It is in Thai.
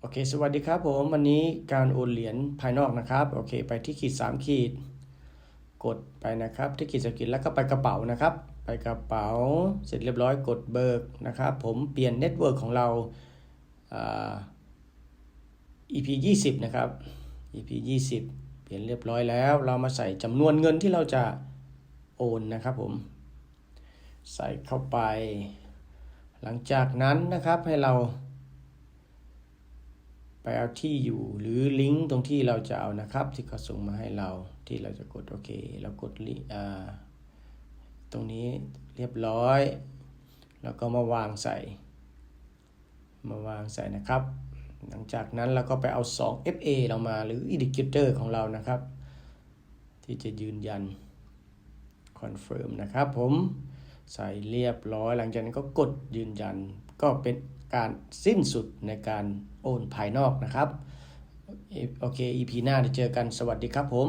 โอเค สวัสดีครับผม วันนี้การโอนเหรียญภายนอกนะครับ โอเค ไปที่ขีด 3 ขีด กดไปนะครับ ที่ขีดสกิลแล้วก็ไปกระเป๋านะครับ ไปกระเป๋า เสร็จเรียบร้อยกดเบิกนะครับ ผมเปลี่ยนเน็ตเวิร์กของเราอ่า EP 20 นะครับ EP 20 เปลี่ยนเรียบร้อยแล้ว เรามาใส่จำนวนเงินที่เราจะโอนนะครับผม ใส่เข้าไป หลังจากนั้นนะครับให้เรา ไปเอาที่อยู่หรือลิงก์ตรงที่เราจะเอานะครับ ที่เขาส่งมาให้เราที่เราจะกดโอเคเรากดลิอ่าตรงนี้เรียบร้อย แล้วก็มาวางใส่ มาวางใส่นะครับ หลังจากนั้นเราก็ไปเอา 2 FA เรามาหรือ indicator ของเรานะครับ ที่จะยืนยัน confirm นะครับผมใส่เรียบร้อย หลังจากนั้นก็กดยืนยันก็เป็น การสิ้นสุดในการโอนภายนอกนะครับ โอเค EP หน้าจะเจอกันสวัสดีครับผม